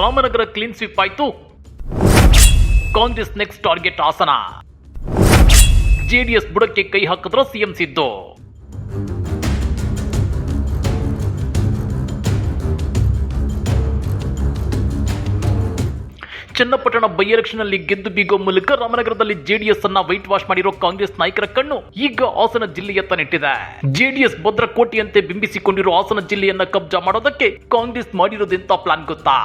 Ramanagara clean sweep ಆಯ್ತು. Congress next target Hassan. JDS ಬುಡಕ್ಕೆ ಕೈ ಹಾಕಿದ್ರ CM Siddu. Channapatna by election ಅಲ್ಲಿ ಗೆದ್ದು ಬೀಗೋ ಮೂಲಕ ರಾಮನಗರದಲ್ಲಿ ಜೆಡಿಎಸ್ ಅನ್ನ ವೈಟ್ ವಾಶ್ ಮಾಡಿರೋ ಕಾಂಗ್ರೆಸ್ ನಾಯಕರ ಕಣ್ಣು ಈಗ ಹಾಸನ ಜಿಲ್ಲೆಯತ್ತ ನೆಟ್ಟಿದೆ ಜೆಡಿಎಸ್ ಭದ್ರಕೋಟೆಯಂತೆ ಬಿಂಬಿಸಿಕೊಂಡಿರೋ ಹಾಸನ ಜಿಲ್ಲೆಯನ್ನ ಕಬ್ಜಾ ಮಾಡೋದಕ್ಕೆ ಕಾಂಗ್ರೆಸ್ ಮಾಡಿರೋದೆಂತ ಪ್ಲಾನ್ ಗೊತ್ತಾ?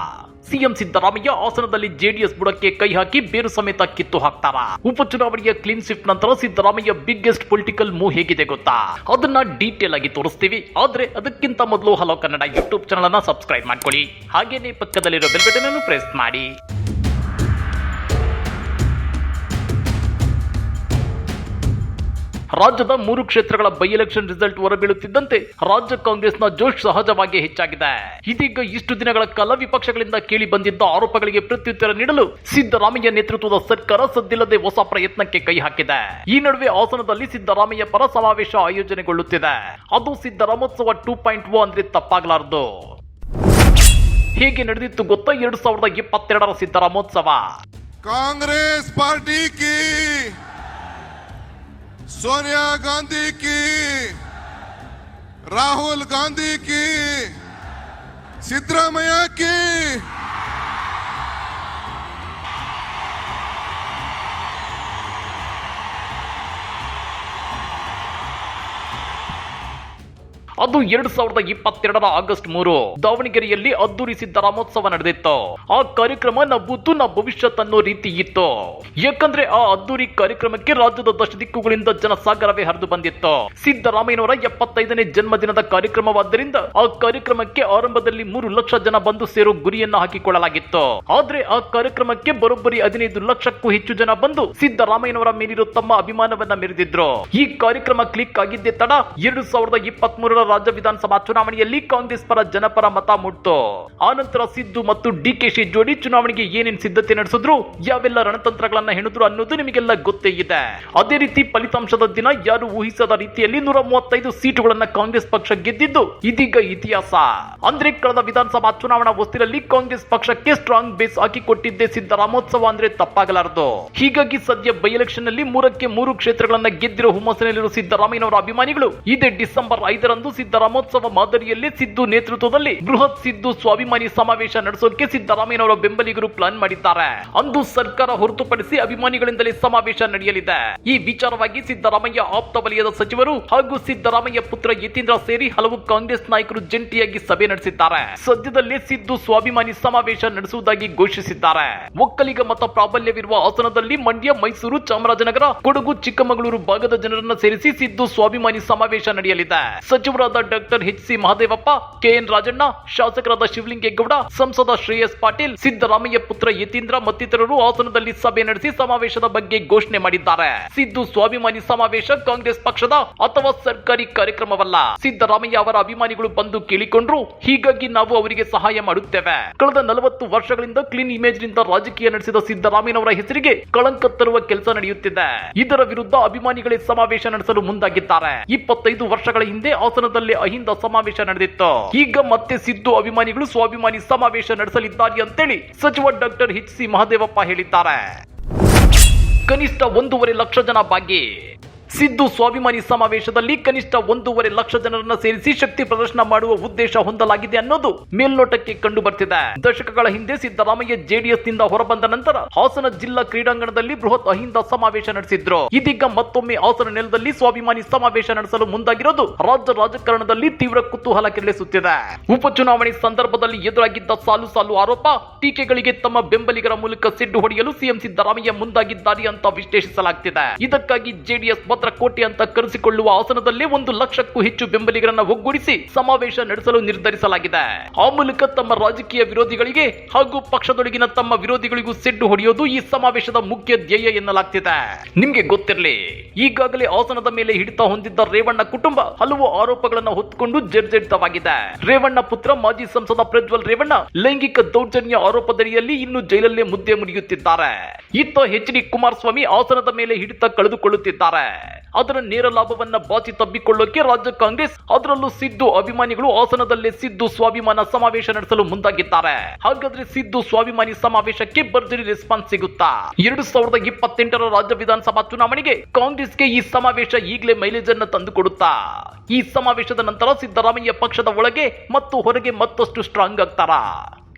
ಸಿಎಂ ಸಿದ್ದರಾಮಯ್ಯ ಆಸನದಲ್ಲಿ ಜೆಡಿಎಸ್ ಬುಡಕ್ಕೆ ಕೈ ಹಾಕಿ ಬೇರು ಸಮೇತ ಕಿತ್ತು ಹಾಕ್ತಾರ? ಉಪಚುನಾವಣೆಯ ಕ್ಲೀನ್ ಸ್ವಿಫ್ಟ್ ನಂತರ ಸಿದ್ದರಾಮಯ್ಯ ಬಿಗ್ಗೆಸ್ಟ್ ಪೊಲಿಟಿಕಲ್ ಮೂವ್ ಹೇಗಿದೆ ಗೊತ್ತಾ? ಅದನ್ನ ಡೀಟೇಲ್ ಆಗಿ ತೋರಿಸ್ತೀವಿ. ಆದ್ರೆ ಅದಕ್ಕಿಂತ ಮೊದಲು ಹಲೋ ಕನ್ನಡ ಯೂಟ್ಯೂಬ್ ಚಾನಲ್ ಅನ್ನ ಸಬ್ಸ್ಕ್ರೈಬ್ ಮಾಡ್ಕೊಳ್ಳಿ. ಹಾಗೇನೆ ಪಕ್ಕದಲ್ಲಿರೋ ಬೆಲ್ ಬಟನ್ ಅನ್ನು ಪ್ರೆಸ್ ಮಾಡಿ. ರಾಜ್ಯದ ಮೂರು ಕ್ಷೇತ್ರಗಳ ಬೈ ಎಲೆಕ್ಷನ್ ರಿಸಲ್ಟ್ ಹೊರಬೀಳುತ್ತಿದ್ದಂತೆ ರಾಜ್ಯ ಕಾಂಗ್ರೆಸ್ನ ಜೋಶ್ ಸಹಜವಾಗಿ ಹೆಚ್ಚಾಗಿದೆ. ಇದೀಗ ಇಷ್ಟು ದಿನಗಳ ಕಾಲ ವಿಪಕ್ಷಗಳಿಂದ ಕೇಳಿ ಬಂದಿದ್ದ ಆರೋಪಗಳಿಗೆ ಪ್ರತ್ಯುತ್ತರ ನೀಡಲು ಸಿದ್ದರಾಮಯ್ಯ ನೇತೃತ್ವದ ಸರ್ಕಾರ ಸದ್ದಿಲ್ಲದೆ ಹೊಸ ಪ್ರಯತ್ನಕ್ಕೆ ಕೈ ಹಾಕಿದೆ. ಈ ನಡುವೆ ಹಾಸನದಲ್ಲಿ ಸಿದ್ದರಾಮಯ್ಯ ಪರ ಸಮಾವೇಶ ಆಯೋಜನೆಗೊಳ್ಳುತ್ತಿದೆ. ಅದು ಸಿದ್ದರಾಮೋತ್ಸವ ಟೂ ಪಾಯಿಂಟ್ ಓ ಅಂದ್ರೆ ತಪ್ಪಾಗಲಾರದು. ಹೇಗೆ ನಡೆದಿತ್ತು ಗೊತ್ತಾ? ಎರಡು ಸಾವಿರದ ಇಪ್ಪತ್ತೆರಡರ ಸಿದ್ದರಾಮೋತ್ಸವ. ಕಾಂಗ್ರೆಸ್ ಪಾರ್ಟಿ ಕಿ सोनिया गांधी की राहुल गांधी की सिद्धरामैया की। ಅದು ಎರಡ್ ಸಾವಿರದ ಇಪ್ಪತ್ತೆರಡರ ಆಗಸ್ಟ್ ಮೂರು. ದಾವಣಗೆರೆಯಲ್ಲಿ ಅದ್ದೂರಿ ಸಿದ್ದರಾಮೋತ್ಸವ ನಡೆದಿತ್ತು. ಆ ಕಾರ್ಯಕ್ರಮ ನಬ್ಬುದು ನ ಭವಿಷ್ಯತ್ ಅನ್ನೋ ರೀತಿ ಇತ್ತು. ಯಾಕಂದ್ರೆ ಆ ಅದ್ದೂರಿ ಕಾರ್ಯಕ್ರಮಕ್ಕೆ ರಾಜ್ಯದ ದಶ ದಿಕ್ಕುಗಳಿಂದ ಜನಸಾಗರವೇ ಹರಿದು ಬಂದಿತ್ತು. ಸಿದ್ದರಾಮಯ್ಯನವರ ಎಪ್ಪತ್ತೈದನೇ ಜನ್ಮದಿನದ ಕಾರ್ಯಕ್ರಮವಾದ್ದರಿಂದ ಆ ಕಾರ್ಯಕ್ರಮಕ್ಕೆ ಆರಂಭದಲ್ಲಿ ಮೂರು ಲಕ್ಷ ಜನ ಬಂದು ಸೇರೋ ಗುರಿಯನ್ನ ಹಾಕಿಕೊಳ್ಳಲಾಗಿತ್ತು. ಆದ್ರೆ ಆ ಕಾರ್ಯಕ್ರಮಕ್ಕೆ ಬರೋಬ್ಬರಿ ಹದಿನೈದು ಲಕ್ಷಕ್ಕೂ ಹೆಚ್ಚು ಜನ ಬಂದು ಸಿದ್ದರಾಮಯ್ಯನವರ ಮೇಲಿರೋ ತಮ್ಮ ಅಭಿಮಾನವನ್ನ ಮೆರೆದಿದ್ರು. ಈ ಕಾರ್ಯಕ್ರಮ ಕ್ಲಿಕ್ ಆಗಿದ್ದೇ ತಡ ಎರಡು ಸಾವಿರದ ಇಪ್ಪತ್ತ್ ಮೂರರ ರಾಜ್ಯ ವಿಧಾನಸಭಾ ಚುನಾವಣೆಯಲ್ಲಿ ಕಾಂಗ್ರೆಸ್ ಪರ ಜನಪರ ಮತ ಮುಟ್ತು. ಆನಂತರ ಸಿದ್ದು ಮತ್ತು ಡಿಕೆಶಿ ಜೋಡಿ ಚುನಾವಣೆಗೆ ಏನೇನ್ ಸಿದ್ಧತೆ ನಡೆಸಿದ್ರು, ಯಾವೆಲ್ಲ ರಣತಂತ್ರಗಳನ್ನ ಹೆಣಿದ್ರು ಅನ್ನೋದು ನಿಮಗೆಲ್ಲ ಗೊತ್ತೇ ಇದೆ. ಅದೇ ರೀತಿ ಫಲಿತಾಂಶದ ದಿನ ಯಾರು ಊಹಿಸದ ರೀತಿಯಲ್ಲಿ ನೂರ ಮೂವತ್ತೈದು ಸೀಟುಗಳನ್ನ ಕಾಂಗ್ರೆಸ್ ಪಕ್ಷ ಗೆದ್ದಿದ್ದು ಇದೀಗ ಇತಿಹಾಸ. ಅಂದ್ರೆ ಕಳೆದ ವಿಧಾನಸಭಾ ಚುನಾವಣಾ ಹೊಸ್ತಿರಲ್ಲಿ ಕಾಂಗ್ರೆಸ್ ಪಕ್ಷಕ್ಕೆ ಸ್ಟ್ರಾಂಗ್ ಬೇಸ್ ಹಾಕಿಕೊಟ್ಟಿದ್ದೇ ಸಿದ್ದರಾಮೋತ್ಸವ ಅಂದ್ರೆ ತಪ್ಪಾಗಲಾರದು. ಹೀಗಾಗಿ ಸದ್ಯ ಬೈ ಎಲೆಕ್ಷನ್ನಲ್ಲಿ ಮೂರಕ್ಕೆ ಮೂರು ಕ್ಷೇತ್ರಗಳನ್ನ ಗೆದ್ದಿರೋ ಹುಮ್ಮಸ್ಸಿನಲ್ಲಿರುವ ಸಿದ್ದರಾಮಯ್ಯನವರ ಅಭಿಮಾನಿಗಳು ಇದೇ ಡಿಸೆಂಬರ್ ಐದರಂದು ಸಿದ್ದರಾಮೋತ್ಸವ ಮಾದರಿಯಲ್ಲಿ ಸಿದ್ದು ನೇತೃತ್ವದಲ್ಲಿ ಬೃಹತ್ ಸಿದ್ದು ಸ್ವಾಭಿಮಾನಿ ಸಮಾವೇಶ ನಡೆಸೋಕೆ ಸಿದ್ದರಾಮಯ್ಯನವರ ಬೆಂಬಲಿಗರು ಪ್ಲಾನ್ ಮಾಡಿದ್ದಾರೆ. ಅಂದು ಸರ್ಕಾರ ಹೊರತುಪಡಿಸಿ ಅಭಿಮಾನಿಗಳಿಂದಲೇ ಸಮಾವೇಶ ನಡೆಯಲಿದೆ. ಈ ವಿಚಾರವಾಗಿ ಸಿದ್ದರಾಮಯ್ಯ ಆಪ್ತ ವಲಯದ ಸಚಿವರು ಹಾಗೂ ಸಿದ್ದರಾಮಯ್ಯ ಪುತ್ರ ಯತೀಂದ್ರ ಸೇರಿ ಹಲವು ಕಾಂಗ್ರೆಸ್ ನಾಯಕರು ಜಂಟಿಯಾಗಿ ಸಭೆ ನಡೆಸಿದ್ದಾರೆ. ಸದ್ಯದಲ್ಲೇ ಸಿದ್ದು ಸ್ವಾಭಿಮಾನಿ ಸಮಾವೇಶ ನಡೆಸುವುದಾಗಿ ಘೋಷಿಸಿದ್ದಾರೆ. ಒಕ್ಕಲಿಗ ಮತ ಪ್ರಾಬಲ್ಯವಿರುವ ಹಾಸನದಲ್ಲಿ ಮಂಡ್ಯ, ಮೈಸೂರು, ಚಾಮರಾಜನಗರ, ಕೊಡಗು, ಚಿಕ್ಕಮಗಳೂರು ಭಾಗದ ಜನರನ್ನ ಸೇರಿಸಿ ಸಿದ್ದು ಸ್ವಾಭಿಮಾನಿ ಸಮಾವೇಶ ನಡೆಯಲಿದೆ. ಸಚಿವರಾದ doctor H C Mahadevappa KN Rajanna, ಶಾಸಕರಾದ ಶಿವಲಿಂಗೇಗೌಡ ಸಂಸದ ಶ್ರೇಯಸ್ ಪಾಟೀಲ್, ಸಿದ್ದರಾಮಯ್ಯ ಪುತ್ರ ಯತೀಂದ್ರ ಮತ್ತಿತರರು ಹಾಸನದಲ್ಲಿ ಸಭೆ ನಡೆಸಿ ಸಮಾವೇಶದ ಬಗ್ಗೆ ಘೋಷಣೆ ಮಾಡಿದ್ದಾರೆ. ಸಿದ್ದು ಸ್ವಾಭಿಮಾನಿ ಸಮಾವೇಶ ಕಾಂಗ್ರೆಸ್ ಪಕ್ಷದ ಅಥವಾ ಸರ್ಕಾರಿ ಕಾರ್ಯಕ್ರಮವಲ್ಲ. ಸಿದ್ದರಾಮಯ್ಯ ಅವರ ಅಭಿಮಾನಿಗಳು ಬಂದು ಕೇಳಿಕೊಂಡ್ರು, ಹೀಗಾಗಿ ನಾವು ಅವರಿಗೆ ಸಹಾಯ ಮಾಡುತ್ತೇವೆ. ಕಳೆದ ನಲವತ್ತು ವರ್ಷಗಳಿಂದ ಕ್ಲೀನ್ ಇಮೇಜ್ನಿಂದ ರಾಜಕೀಯ ನಡೆಸಿದ ಸಿದ್ದರಾಮಯ್ಯನವರ ಹೆಸರಿಗೆ ಕಳಂಕ ತರುವ ಕೆಲಸ ನಡೆಯುತ್ತಿದೆ. ಇದರ ವಿರುದ್ಧ ಅಭಿಮಾನಿಗಳೇ ಸಮಾವೇಶ ನಡೆಸಲು ಮುಂದಾಗಿದ್ದಾರೆ. ಇಪ್ಪತ್ತೈದು ವರ್ಷಗಳ ಹಿಂದೆ ಹಾಸನದಲ್ಲಿ ಅಹಿಂದ ಸಮಾವೇಶ ನಡೆದಿತ್ತು. ಈಗ ಮತ್ತೆ ಸಿದ್ದು ಅಭಿಮಾನಿಗಳು ಸ್ವಾಭಿಮಾನಿ ಸಮಾವೇಶ ನಡೆಸಲಿದ್ದಾರೆ ಅಂತೇಳಿ ಸಚಿವ ಡಾಕ್ಟರ್ ಎಚ್ ಸಿ ಮಹದೇವಪ್ಪ ಹೇಳಿದ್ದಾರೆ. ಕನಿಷ್ಠ ಒಂದೂವರೆ ಲಕ್ಷ ಜನ ಭಾಗಿ ಸಿದ್ದು ಸ್ವಾಭಿಮಾನಿ ಸಮಾವೇಶದಲ್ಲಿ ಕನಿಷ್ಠ ಒಂದೂವರೆ ಲಕ್ಷ ಜನರನ್ನ ಸೇರಿಸಿ ಶಕ್ತಿ ಪ್ರದರ್ಶನ ಮಾಡುವ ಉದ್ದೇಶ ಹೊಂದಲಾಗಿದೆ ಅನ್ನೋದು ಮೇಲ್ನೋಟಕ್ಕೆ ಕಂಡು ಬರ್ತಿದೆ ದಶಕಗಳ ಹಿಂದೆ ಸಿದ್ದರಾಮಯ್ಯ ಜೆಡಿಎಸ್ನಿಂದ ಹೊರಬಂದ ನಂತರ ಹಾಸನ ಜಿಲ್ಲಾ ಕ್ರೀಡಾಂಗಣದಲ್ಲಿ ಬೃಹತ್ ಅಹಿಂದ ಸಮಾವೇಶ ನಡೆಸಿದ್ರು. ಇದೀಗ ಮತ್ತೊಮ್ಮೆ ಹಾಸನ ನೆಲದಲ್ಲಿ ಸ್ವಾಭಿಮಾನಿ ಸಮಾವೇಶ ನಡೆಸಲು ಮುಂದಾಗಿರೋದು ರಾಜ್ಯ ರಾಜಕಾರಣದಲ್ಲಿ ತೀವ್ರ ಕುತೂಹಲ ಕೆರಳಿಸುತ್ತಿದೆ. ಉಪಚುನಾವಣೆ ಸಂದರ್ಭದಲ್ಲಿ ಎದುರಾಗಿದ್ದ ಸಾಲು ಸಾಲು ಆರೋಪ, ಟೀಕೆಗಳಿಗೆ ತಮ್ಮ ಬೆಂಬಲಿಗರ ಮೂಲಕ ಸಿಡ್ಡು ಹೊಡೆಯಲು ಸಿಎಂ ಸಿದ್ದರಾಮಯ್ಯ ಮುಂದಾಗಿದ್ದಾರೆ ಅಂತ ವಿಶ್ಲೇಷಿಸಲಾಗ್ತಿದೆ. ಇದಕ್ಕಾಗಿ ಜೆಡಿಎಸ್ ಭದ್ರಕೋಟೆ ಅಂತ ಕರೆಸಿಕೊಳ್ಳುವ ಆಸನದಲ್ಲಿ ಒಂದು ಲಕ್ಷಕ್ಕೂ ಹೆಚ್ಚು ಬೆಂಬಲಿಗರನ್ನ ಒಗ್ಗೂಡಿಸಿ ಸಮಾವೇಶ ನಡೆಸಲು ನಿರ್ಧರಿಸಲಾಗಿದೆ. ಆ ಮೂಲಕ ತಮ್ಮ ರಾಜಕೀಯ ವಿರೋಧಿಗಳಿಗೆ ಹಾಗೂ ಪಕ್ಷದೊಳಗಿನ ತಮ್ಮ ವಿರೋಧಿಗಳಿಗೂ ಸಿಡ್ಡು ಹೊಡೆಯೋದು ಈ ಸಮಾವೇಶದ ಮುಖ್ಯ ಧ್ಯೇಯ ಎನ್ನಲಾಗ್ತಿದೆ. ನಿಮ್ಗೆ ಗೊತ್ತಿರಲಿ, ಈಗಾಗಲೇ ಆಸನದ ಮೇಲೆ ಹಿಡಿತ ಹೊಂದಿದ್ದ ರೇವಣ್ಣ ಕುಟುಂಬ ಹಲವು ಆರೋಪಗಳನ್ನು ಹೊತ್ತುಕೊಂಡು ಜರ್ಜರಿತವಾಗಿದೆ. ರೇವಣ್ಣ ಪುತ್ರ, ಮಾಜಿ ಸಂಸದ ಪ್ರಜ್ವಲ್ ರೇವಣ್ಣ ಲೈಂಗಿಕ ದೌರ್ಜನ್ಯ ಆರೋಪದಡಿಯಲ್ಲಿ ಇನ್ನು ಜೈಲಲ್ಲೇ ಮುದ್ದೆ ಮುರಿಯುತ್ತಿದ್ದಾರೆ. ಇತ್ತ ಎಚ್ ಡಿ ಕುಮಾರಸ್ವಾಮಿ ಆಸನದ ಮೇಲೆ ಹಿಡಿತ ಕಳೆದುಕೊಳ್ಳುತ್ತಿದ್ದಾರೆ. ಅದರ ನೇರ ಲಾಭವನ್ನ ಬಾಚಿ ತಬ್ಬಿಕೊಳ್ಳೋಕೆ ರಾಜ್ಯ ಕಾಂಗ್ರೆಸ್ ಅದರಲ್ಲೂ ಸಿದ್ದು ಅಭಿಮಾನಿಗಳು ಹಾಸನದಲ್ಲೇ ಸಿದ್ದು ಸ್ವಾಭಿಮಾನ ಸಮಾವೇಶ ನಡೆಸಲು ಮುಂದಾಗಿದ್ದಾರೆ. ಹಾಗಾದ್ರೆ ಸಿದ್ದು ಸ್ವಾಭಿಮಾನಿ ಸಮಾವೇಶಕ್ಕೆ ಭರ್ಜರಿ ರೆಸ್ಪಾನ್ಸ್ ಸಿಗುತ್ತಾ? ಎರಡು ಸಾವಿರದ ಇಪ್ಪತ್ತೆಂಟರ ರಾಜ್ಯ ವಿಧಾನಸಭಾ ಚುನಾವಣೆಗೆ ಕಾಂಗ್ರೆಸ್ಗೆ ಈ ಸಮಾವೇಶ ಈಗಲೇ ಮೈಲೇಜ್ ಅನ್ನು ತಂದುಕೊಡುತ್ತಾ? ಈ ಸಮಾವೇಶದ ನಂತರ ಸಿದ್ದರಾಮಯ್ಯ ಪಕ್ಷದ ಒಳಗೆ ಮತ್ತು ಹೊರಗೆ ಮತ್ತಷ್ಟು ಸ್ಟ್ರಾಂಗ್ ಆಗ್ತಾರಾ?